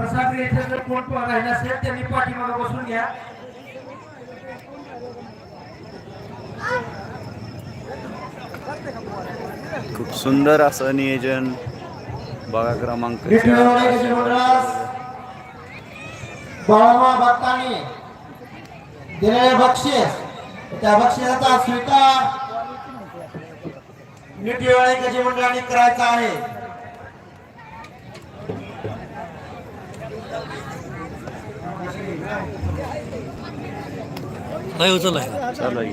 कोण राहिलं असेल त्यांनी पाठीमागे बसून घ्या. खूप सुंदर असं नियोजन बघा क्रमांक भक्तांनी दिलेले बक्षीस. त्या बक्षिसाचा स्वीकार. निटीवाळे गजी मंडळाने करायचा आहे. नाही उचललाय चालू आहे.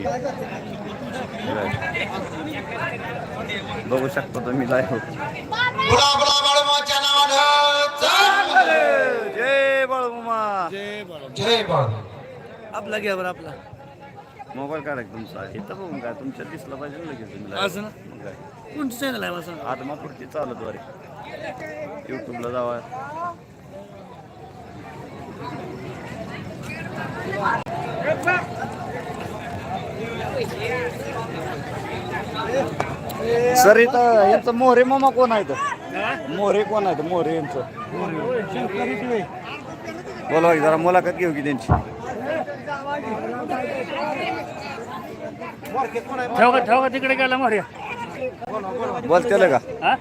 बघू शकता तुम्ही लाईव्ह. जय बाळूमा जय बाळ. आपला घ्या बरं आपला. मोबाईल काढा की तुमचा. इथं बघून काय तुमच्या दिसला पाहिजे ना लगेच तुम्ही. असं ना? मग काय? कोणतं चॅनल आहे मला आता मग पुढची चालत वारी. युट्यूबला जावा. सर इथं यांचं मोरे मामा कोण आहे इथं? मोरे कोण आहे मोरे यांचं. बोला की जरा मुलाखत घेऊ की त्यांची. ठेव का ठेव का तिकडे गेला मार्या बोलतेलं का?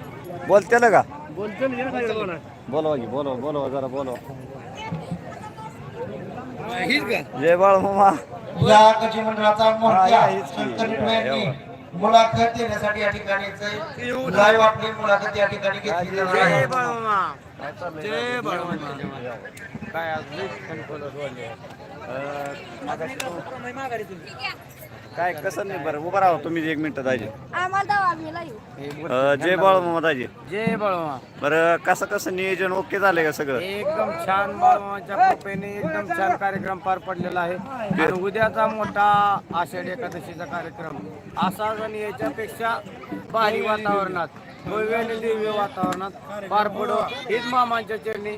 बोलतेलं का? बोलतो बोलवा की बोलवा बोलवा जरा बोलवा. जय बाळ मामा. या गजी मंडळाचा मोठ्या या, हेच की. शंकर निटवे यांनी मुलाखत देण्यासाठी या ठिकाणी लाईव्ह आपली मुलाखत या ठिकाणी घेतली आहे. जय काय काय कसं नाही बरं उभं राहा तुम्ही एक मिनिट दाजी. अं, जय बाळ मामा दाजी. जय बाळमा बरं कसं कसं नियोजन ओके झालंय का सगळं? एकदम छान बाळमाच्या कृपेने एकदम छान कार्यक्रम पार पडलेला आहे. आणि उद्याचा मोठा आषाढी एकादशीचा कार्यक्रम. असाच आणि याच्यापेक्षा भारी वातावरणात भव्य आणि दिव्य वातावरणात पार पडो हीच मामांच्या चरणी.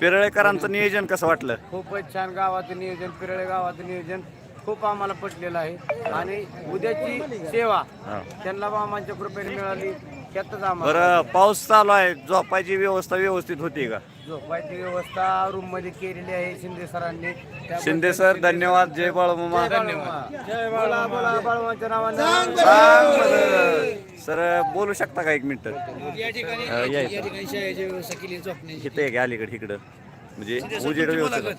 पिरळेकरांचं नियोजन कसं वाटलं? खूपच छान गावाचं नियोजन पिरळे गावाचं नियोजन. खूप आम्हाला पटलेलं आहे. आणि उद्याची सेवा. त्यांना मामांच्या कृपेने मिळाली. त्यातच आम्हाला बरं पाऊस चालू आहे. झोपायची व्यवस्था व्यवस्थित होती का? झोपायची व्यवस्था रूममध्ये केलेली आहे शिंदे सरांनी. त्याबद्दल शिंदे सर धन्यवाद. जय बाळ मामा धन्यवाद. जय बोला बोला बाळवांच्या नावानं. सांग बरं. सर बोलू शकता का एक मिनिट? या ठिकाणी अं, या या इथं. ठिकाणी शाळेची व्यवस्था केली झोपण्याची. इथं एक अलीकडे इकडं. म्हणजे उजेड व्यवस्थित.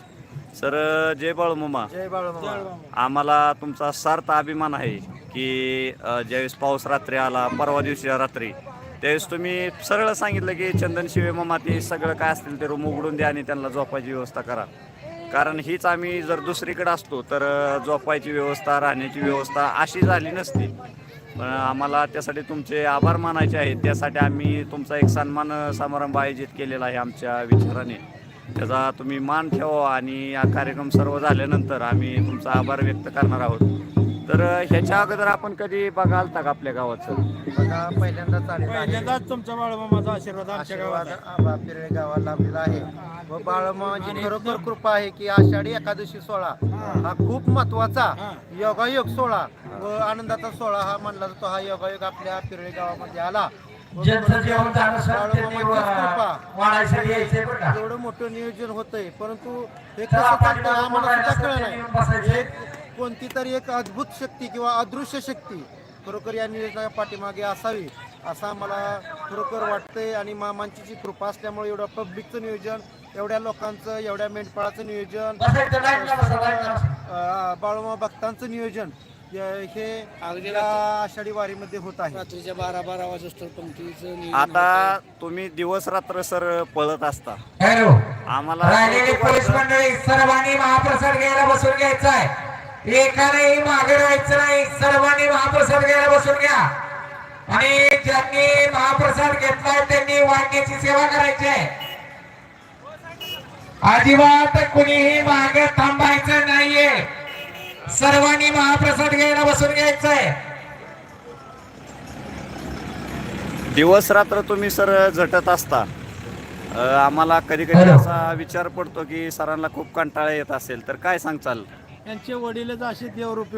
सर जय बाळ मामा जय बाळमा आम्हाला तुमचा सार्थ अभिमान आहे की अ, ज्यावेळेस पाऊस रात्री आला परवा दिवशी रात्री त्यावेळेस तुम्ही सरळ सांगितलं की चंदन शिवे मामा ते सगळं काय असतील ते रूम उघडून द्या आणि त्यांना झोपायची व्यवस्था करा. कारण हीच आम्ही जर दुसरीकडे असतो तर अ, झोपायची व्यवस्था राहण्याची व्यवस्था अशी झाली नसती. पण आम्हाला त्यासाठी तुमचे आभार मानायचे आहेत. त्यासाठी आम्ही तुमचा एक सन्मान समारंभ आयोजित केलेला आहे आमच्या विचाराने. त्याचा तुम्ही मान ठेवा आणि हा कार्यक्रम सर्व झाल्यानंतर आम्ही तुमचा आभार व्यक्त करणार आहोत. तर ह्याच्या अगोदर आपण कधी बघाल का आपल्या गावाचं बघा पहिल्यांदा चालेल पहिल्यांदाच तुमचा बाळमामाचा आशीर्वाद आमच्या आशीर्वाद गावात आबा पिरळे गावाला लाभलेला आहे. व बाळमाची खरोखर कृपा आहे की आषाढी एकादशी सोहळा हा. खूप महत्त्वाचा योगायोग सोहळा व आनंदाचा सोहळा हा मानला जातो. हा योगायोग आपल्या पिरळे गावामध्ये आला. ज्यांचं जेवण झालं असेल त्यांनी. वाढायसाठी यायचंय बरं का? एवढं मोठं नियोजन होतंय परंतु हे कसं पाणी चालतं आम्हाला बघायला सुद्धा कळलं. नाही. एक कोणती तरी एक अद्भुत शक्ती किंवा अदृश्य शक्ती खरोखर या नियोजनाच्या पाठीमागे असावी असं आम्हाला खरोखर वाटतंय. आणि मामांची जी कृपा असल्यामुळे एवढं पब्लिकचं नियोजन एवढ्या लोकांचं एवढ्या मेंढपाळाचं नियोजन बाळूमा भक्तांचं नियोजन हे या आषाढी वारीमध्ये होत आहे. रात्रीच्या बारा बारा वाजता पंक्तीचं आता तुम्ही दिवस रात्र सर पळत असता. हॅलो. आम्हाला राहिलेली पोलीस मंडळी सर्वांनी महाप्रसाद घ्यायला बसून घ्यायचा आहे एकालाही मागे राहायचं नाही. सर्वांनी महाप्रसाद घ्यायला बसून घ्या. आणि ज्यांनी महाप्रसाद घेतलाय त्यांनी वांग्याची सेवा करायची आहे. अजिबात कुणीही मागे थांबायचं नाहीये. सर्वांनी महाप्रसाद घ्यायला बसून घ्यायचंय. दिवस रात्र तुम्ही सर झटत असता. आम्हाला कधी कधी असा विचार पडतो की सरांना खूप कंटाळा येत असेल तर काय सांगचाल यांचे वडीलच असे देवरूपी